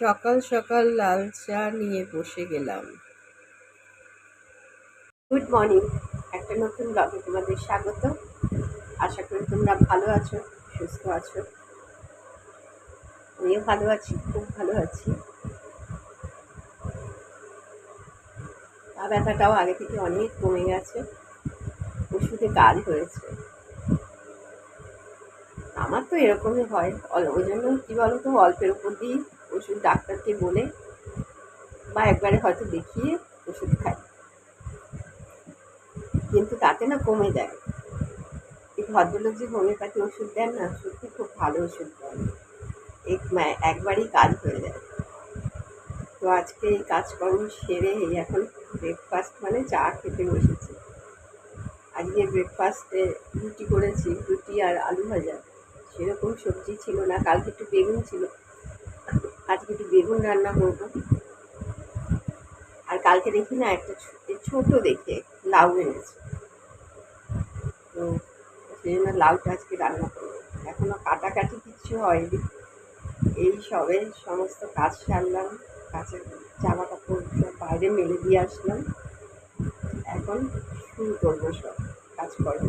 সকাল সকাল লাল চা নিয়ে বসে গেলাম। গুড মর্নিং একটা নতুন ব্লগে তোমাদের স্বাগত। আশা করি তোমরা ভালো আছো, সুস্থ আছো। আমিও ভালো আছি, খুব ভালো আছি। ব্যথাটাও আগে থেকে অনেক কমে গেছে। ওষুধে কাজ হয়েছে। আমার তো এরকমই হয়। ওই জন্য কী বলো তো অল্পের উপর দিয়েই ওষুধ ডাক্তারকে বলে বা একবারে হয়তো দেখিয়ে ওষুধ খাই কিন্তু তাতে না কমে যায়। এই ভদ্রলোক যে হোমিওপ্যাথি ওষুধ দেন না, সত্যি খুব ভালো ওষুধ দেন। একবারই কাজ হয়ে যায়। তো আজকে এই কাজকর্ম সেরে এখন ব্রেকফাস্ট মানে চা খেতে বসেছি। আজকে ব্রেকফাস্টে রুটি করেছি, রুটি আর আলু ভাজা। সেরকম সবজি ছিল না, কালকে একটু বেগুন ছিল। আজকে একটু বেগুন রান্না করব। আর কালকে দেখি না একটা ছোট দেখে লাউ এনেছে। তো সেই জন্য লাউটা আজকে রান্না করব। এখনও কাটাকাটি কিচ্ছু হয়নি। এই সবে সমস্ত কাজ সারলাম। কাঁচা জামা কাপড় সব বাইরে মেলে দিয়ে আসলাম। এখন শুরু করব সব কাজ কাজকর্ম।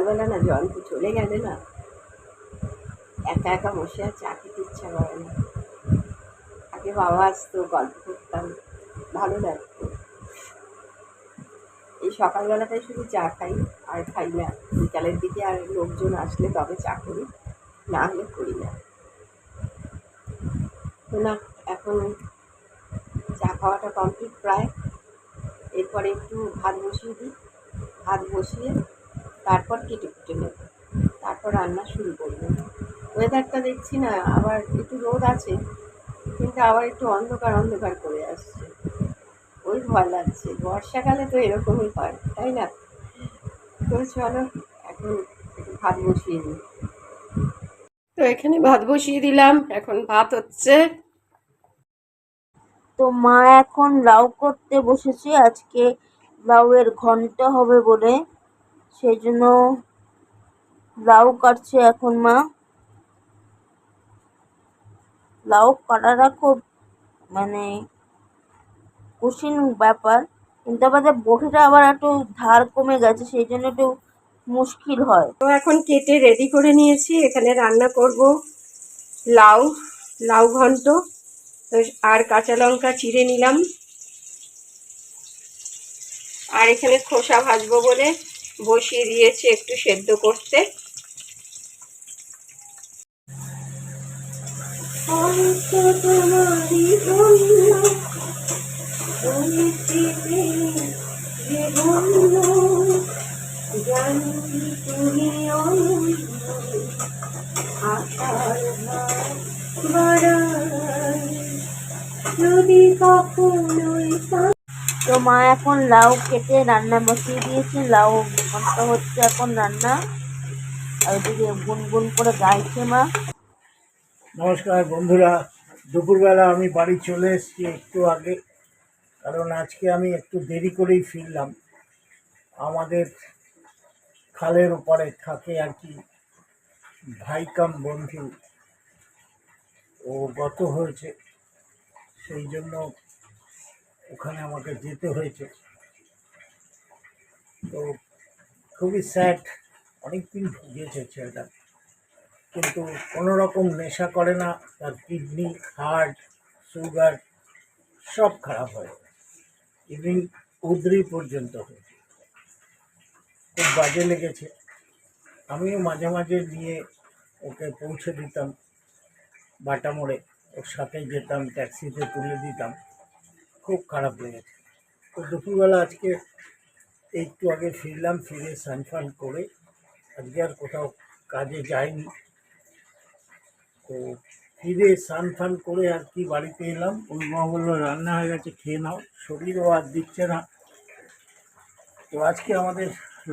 সকালবেলা না জয়ন্ত চলে গেলে না একা একা বসে আর চা খেতে ইচ্ছা করে না। আগে বাবা আসতো, গল্প করতাম, ভালো লাগতো। এই সকালবেলাটাই শুধু চা খাই, আর খাই না। বিকালের দিকে আর লোকজন আসলে তবে চা করি, না হলে করি না। তো না, এখন চা খাওয়াটা কমপ্লিট প্রায়। এরপরে একটু ভাত বসিয়ে দিই। ভাত বসিয়ে তারপর কেটে কুটে নেব। তারপর রান্না শুরু করব। ওয়েদারটা দেখছি না, আবার একটু রোদ আছে, কিন্তু আবার একটু অন্ধকার অন্ধকার করে আসছে। ওই ভয় লাগছে, বর্ষাকালে তো এরকমই হয়, তাই না? তো চলো, এখন একটু ভাত বসিয়ে দিই। তো এখানে ভাত বসিয়ে দিলাম, এখন ভাত হচ্ছে তো মা এখন লাউ করতে বসেছে, আজকে লাউয়ের ঘন্ট হবে বলে। সেই জন্য লাউ কাটছে এখন, মা। লাউ কাটাটা খুব মানে কঠিন ব্যাপার। কিন্তু আমাদের বটিটা আবার একটু ধার কমে গেছে, সেই জন্য একটু মুশকিল হয়। তো এখন কেটে রেডি করে নিয়েছি, এখানে রান্না করব লাউ লাউ ঘন্ট। আর কাঁচা লঙ্কা চিড়ে নিলাম। আর এখানে খোসা ভাজবো বলে। বসিয়ে দিয়েছি একটু সেদ্ধ করতে। যদি কখনোই তো মা এখন লাউ কেটে রান্না বসিয়ে দিয়েছে। লাউ ঘন্ট হচ্ছে এখন রান্না। আর ওদিকে গুনগুন করে গাইছে মা। নমস্কার বন্ধুরা, দুপুরবেলা আমি বাড়ি চলে এসেছি একটু আগে, কারণ আজকে আমি একটু দেরি করেই ফিরলাম। আমাদের খালের ওপারে থাকে আর কি ভাইকাম বন্ধু। ও গত হয়েছে, সেই জন্য ওখানে আমাকে যেতে হয়েছে। তো খুবই স্যাড অনেকদিন ভুগিয়েছে ছেলেটা। কিন্তু কোনো রকম নেশা করে না, তার কিডনি হার্ট সুগার সব খারাপ হয় ইভিন উদ্রি পর্যন্ত হয়েছে। খুব বাজে লেগেছে। আমিও মাঝে মাঝে নিয়ে ওকে পৌঁছে দিতাম। বাটা মোড়ে ওর সাথে যেতাম ট্যাক্সিতে তুলে দিতাম। খুব খারাপ লেগেছে। তো দুপুরবেলা আজকে একটু আগে ফিরলাম, ফিরে স্নান করে। আজকে আর কোথাও কাজে যাইনি। তো ফিরে স্নান ফান করে আর কি বাড়িতে এলাম। ওর মা বলল, রান্না হয়ে গেছে, খেয়ে নাও। শরীরও আর দিচ্ছে না। তো আজকে আমাদের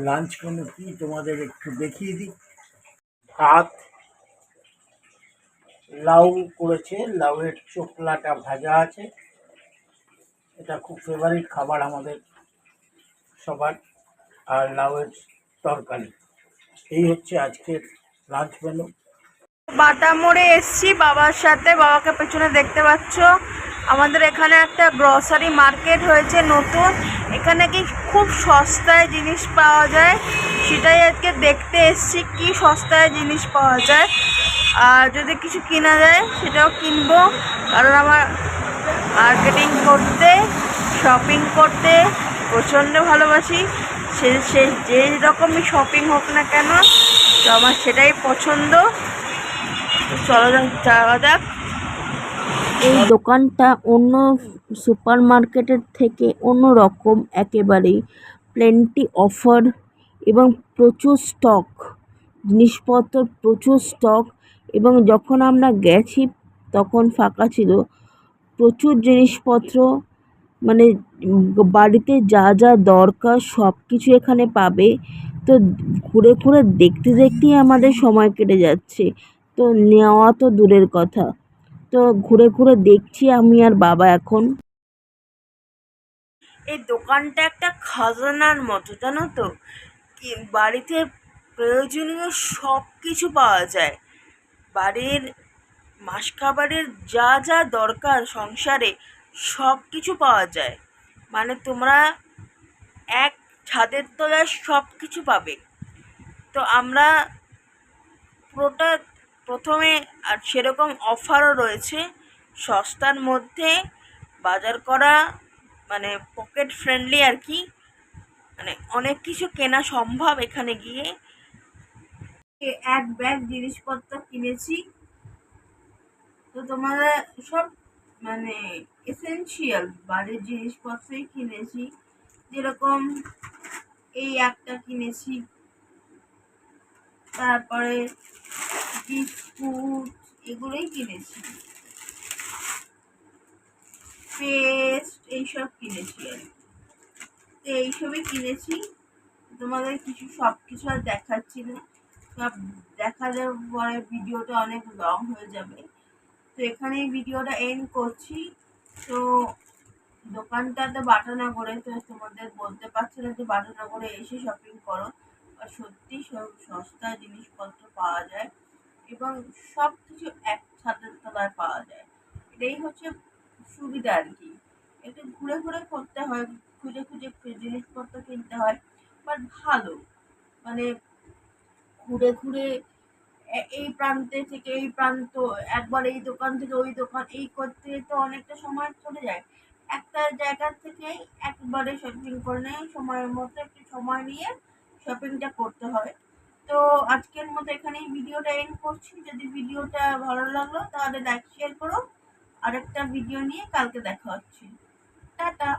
লাঞ্চ মেনু কি, তোমাদের একটু দেখিয়ে দিই। ভাত, লাউ করেছে, লাউয়ের চোকলাটা ভাজা আছে। এটা খুব ফেভারিট খাবার আমাদের সবার আর লাউয়ের তরকারি। এই হচ্ছে আজকের লাঞ্চ মেনু বাটা মোড়ে এসছি, বাবার সাথে, বাবাকে পেছনে দেখতে পাচ্ছ। আমাদের এখানে একটা গ্রসারি মার্কেট হয়েছে নতুন। এখানে কি খুব সস্তায় জিনিস পাওয়া যায়, সেটাই আজকে দেখতে এসছি, কি সস্তায় জিনিস পাওয়া যায়। আর যদি কিছু কেনা যায়, সেটাও কিনবো। কারণ আমার মার্কেটিং করতে শপিং করতে, প্রচণ্ড ভালোবাসি। সে সে, যে রকমই শপিং হোক না কেন, তো আমার সেটাই পছন্দ। চলো যাওয়া যাক। এই দোকানটা অন্য সুপার মার্কেটের থেকে অন্য রকম একেবারেই। প্লেন্টি অফার এবং প্রচুর স্টক জিনিসপত্র প্রচুর স্টক এবং যখন আমরা গেছি, তখন ফাঁকা ছিল। প্রচুর জিনিসপত্র মানে বাড়িতে যা যা দরকার সব কিছু এখানে পাবে। তো ঘুরে ঘুরে দেখতে দেখতেই আমাদের সময় কেটে যাচ্ছে। তো নেওয়া তো দূরের কথা। তো ঘুরে ঘুরে দেখছি আমি আর বাবা এখন। এই দোকানটা একটা খাজানার মতো, জানো তো? বাড়িতে প্রয়োজনীয় সব কিছু পাওয়া যায়। বাড়ির মাসকাবারের যা যা দরকার সংসারে সব কিছু পাওয়া যায়। মানে তোমরা এক ছাদের তলায় সব কিছু পাবে। তো আমরা পুরোটা, প্রথমে আর সেরকম অফারও রয়েছে। সস্তার মধ্যে বাজার করা মানে পকেট ফ্রেন্ডলি আর কি মানে অনেক কিছু কেনা সম্ভব এখানে গিয়ে। এক ব্যাগ জিনিসপত্র কিনেছি। তো তোমাদের সব মানে এসেনশিয়াল বাড়ির জিনিসপত্রই কিনেছি। যেরকম এই একটা কিনেছি। তারপরে বিস্কুট, এগুলোই কিনেছি। পেস্ট, এইসব কিনেছি আর। তো এইসবই কিনেছি। তোমাদের কিছু সব কিছু আর দেখাচ্ছি না। সব দেখালে পরে ভিডিওটা অনেক লং হয়ে যাবে। তো এখানেই ভিডিওটা এন্ড করছি। তো দোকানটা তো বাটানগরে তো তোমাদের বলতে পারছি না যে বাটনা বাটানগরে এসে শপিং করো। আর সত্যি সব সস্তা জিনিসপত্র পাওয়া যায় এবং সব কিছু এক ছাদের তলায় পাওয়া যায়। এটাই হচ্ছে সুবিধা আর কি। একটু ঘুরে ঘুরে করতে হয়, খুঁজে খুঁজে জিনিসপত্র কিনতে হয় বাট ভালো। মানে ঘুরে ঘুরে এই প্রান্তে থেকে এই প্রান্ত, একবার এই দোকান থেকে ওই দোকান, এই করতে তো অনেকটা সময় চলে যায়। একটা জায়গা থেকে একবারে শপিং করে নেয় সময়ের মতো একটু সময় নিয়ে শপিংটা করতে হয় তো আজকের মতো এখানেই ভিডিওটা এন্ড করছি। যদি ভিডিওটা ভালো লাগল তাহলে লাইক শেয়ার করো। আরেকটা ভিডিও নিয়ে কালকে দেখা হচ্ছে। টাটা।